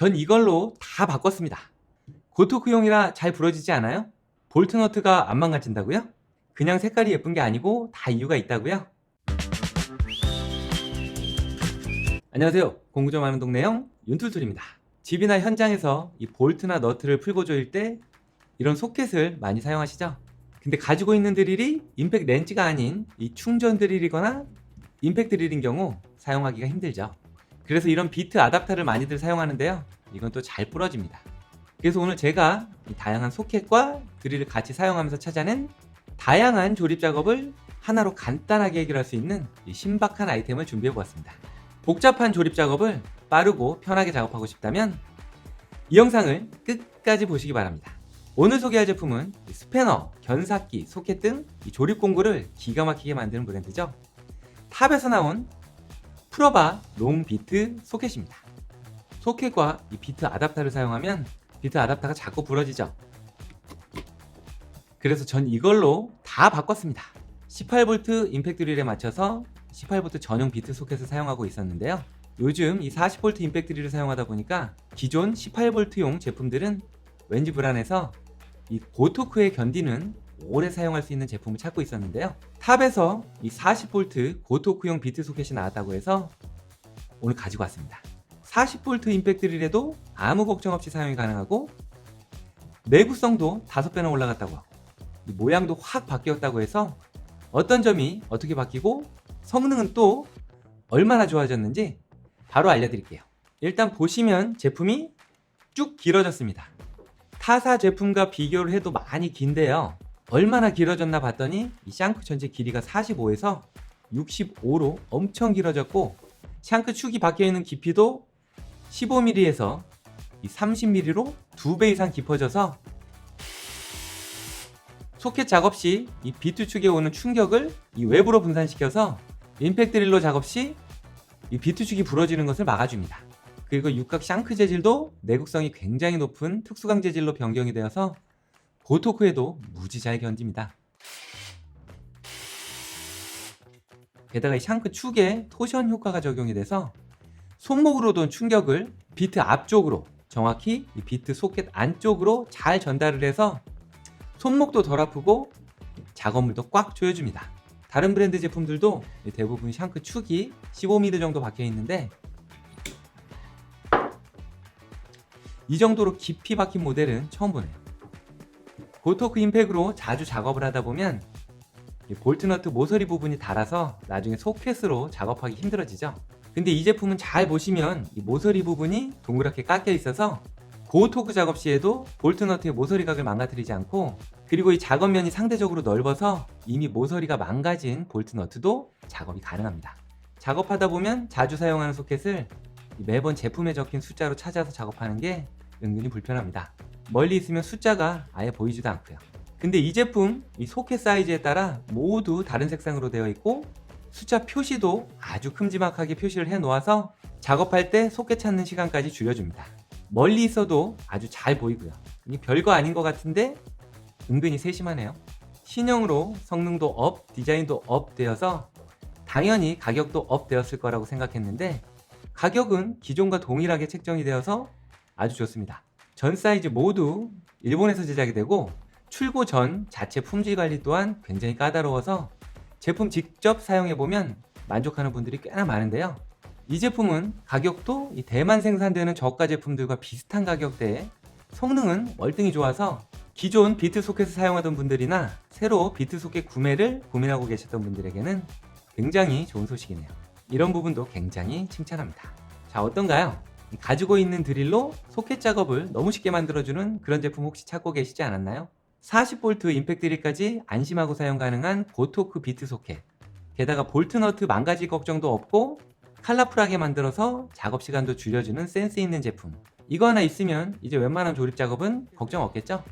전 이걸로 다 바꿨습니다. 고토크용이라 잘 부러지지 않아요? 볼트너트가 안 망가진다고요? 그냥 색깔이 예쁜 게 아니고 다 이유가 있다고요? 안녕하세요. 공구 좀 하는 동네형 윤툴툴입니다. 집이나 현장에서 이 볼트나 너트를 풀고 조일 때 이런 소켓을 많이 사용하시죠? 근데 가지고 있는 드릴이 임팩 렌즈가 아닌 이 충전 드릴이거나 임팩 드릴인 경우 사용하기가 힘들죠. 그래서 이런 비트 아답터를 많이들 사용하는데요. 이건 또 잘 부러집니다. 그래서 오늘 제가 이 다양한 소켓과 드릴을 같이 사용하면서 찾아낸 다양한 조립 작업을 하나로 간단하게 해결할 수 있는 이 신박한 아이템을 준비해 보았습니다. 복잡한 조립 작업을 빠르고 편하게 작업하고 싶다면 이 영상을 끝까지 보시기 바랍니다. 오늘 소개할 제품은 이 스패너, 견삭기, 소켓 등이 조립 공구를 기가 막히게 만드는 브랜드죠. 탑에서 나온 프로바 롱 비트 소켓입니다. 소켓과 이 비트 아답터를 사용하면 비트 아답터가 자꾸 부러지죠. 그래서 전 이걸로 다 바꿨습니다. 18V 임팩트 릴에 맞춰서 18V 전용 비트 소켓을 사용하고 있었는데요. 요즘 이 40V 임팩트 릴을 사용하다 보니까 기존 18V용 제품들은 왠지 불안해서 이 고토크에 견디는 오래 사용할 수 있는 제품을 찾고 있었는데요. 탑에서 이 40V 고토크용 비트 소켓이 나왔다고 해서 오늘 가지고 왔습니다. 40V 임팩트 릴에도 아무 걱정 없이 사용이 가능하고 내구성도 5배나 올라갔다고 하고 이 모양도 확 바뀌었다고 해서 어떤 점이 어떻게 바뀌고 성능은 또 얼마나 좋아졌는지 바로 알려드릴게요. 일단 보시면 제품이 쭉 길어졌습니다. 타사 제품과 비교를 해도 많이 긴데요. 얼마나 길어졌나 봤더니 이 샹크 전체 길이가 45에서 65로 엄청 길어졌고 샹크 축이 박혀 있는 깊이도 15mm에서 30mm로 2배 이상 깊어져서 소켓 작업 시 이 비트 축에 오는 충격을 이 외부로 분산시켜서 임팩트 릴로 작업 시 이 비트 축이 부러지는 것을 막아줍니다. 그리고 육각 샹크 재질도 내구성이 굉장히 높은 특수강 재질로 변경이 되어서 고토크에도 무지 잘 견딥니다. 게다가 이 샹크 축에 토션 효과가 적용이 돼서 손목으로 온 충격을 비트 앞쪽으로 정확히 이 비트 소켓 안쪽으로 잘 전달을 해서 손목도 덜 아프고 작업물도 꽉 조여줍니다. 다른 브랜드 제품들도 대부분 샹크 축이 15mm 정도 박혀 있는데 이 정도로 깊이 박힌 모델은 처음 보네요. 고토크 임팩으로 자주 작업을 하다 보면 이 볼트너트 모서리 부분이 닳아서 나중에 소켓으로 작업하기 힘들어지죠. 근데 이 제품은 잘 보시면 이 모서리 부분이 동그랗게 깎여 있어서 고토크 작업 시에도 볼트너트의 모서리 각을 망가뜨리지 않고 그리고 이 작업면이 상대적으로 넓어서 이미 모서리가 망가진 볼트너트도 작업이 가능합니다. 작업하다 보면 자주 사용하는 소켓을 매번 제품에 적힌 숫자로 찾아서 작업하는 게 은근히 불편합니다. 멀리 있으면 숫자가 아예 보이지도 않고요. 근데 이 제품 이 소켓 사이즈에 따라 모두 다른 색상으로 되어 있고 숫자 표시도 아주 큼지막하게 표시를 해 놓아서 작업할 때 소켓 찾는 시간까지 줄여줍니다. 멀리 있어도 아주 잘 보이고요. 이 별거 아닌 것 같은데 은근히 세심하네요. 신형으로 성능도 업, 디자인도 업 되어서 당연히 가격도 업 되었을 거라고 생각했는데 가격은 기존과 동일하게 책정이 되어서 아주 좋습니다. 전 사이즈 모두 일본에서 제작이 되고 출고 전 자체 품질 관리 또한 굉장히 까다로워서 제품 직접 사용해보면 만족하는 분들이 꽤나 많은데요. 이 제품은 가격도 이 대만 생산되는 저가 제품들과 비슷한 가격대에 성능은 월등히 좋아서 기존 비트 소켓을 사용하던 분들이나 새로 비트 소켓 구매를 고민하고 계셨던 분들에게는 굉장히 좋은 소식이네요. 이런 부분도 굉장히 칭찬합니다. 자, 어떤가요? 가지고 있는 드릴로 소켓 작업을 너무 쉽게 만들어주는 그런 제품 혹시 찾고 계시지 않았나요? 40V 임팩트 드릴까지 안심하고 사용 가능한 고토크 비트 소켓. 게다가 볼트 너트 망가질 걱정도 없고 컬러풀하게 만들어서 작업 시간도 줄여주는 센스 있는 제품. 이거 하나 있으면 이제 웬만한 조립 작업은 걱정 없겠죠?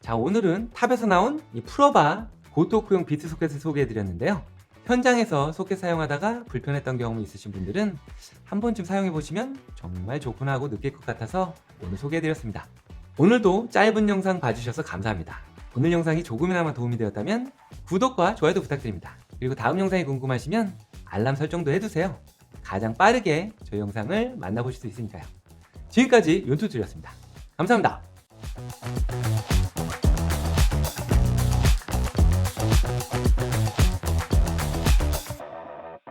자, 오늘은 탑에서 나온 이 프로바 고토크용 비트 소켓을 소개해 드렸는데요. 현장에서 소켓 사용하다가 불편했던 경험이 있으신 분들은 한 번쯤 사용해 보시면 정말 좋구나 하고 느낄 것 같아서 오늘 소개해 드렸습니다. 오늘도 짧은 영상 봐주셔서 감사합니다. 오늘 영상이 조금이나마 도움이 되었다면 구독과 좋아요도 부탁드립니다. 그리고 다음 영상이 궁금하시면 알람 설정도 해두세요. 가장 빠르게 저희 영상을 만나보실 수 있으니까요. 지금까지 윤투툴이었습니다. 감사합니다.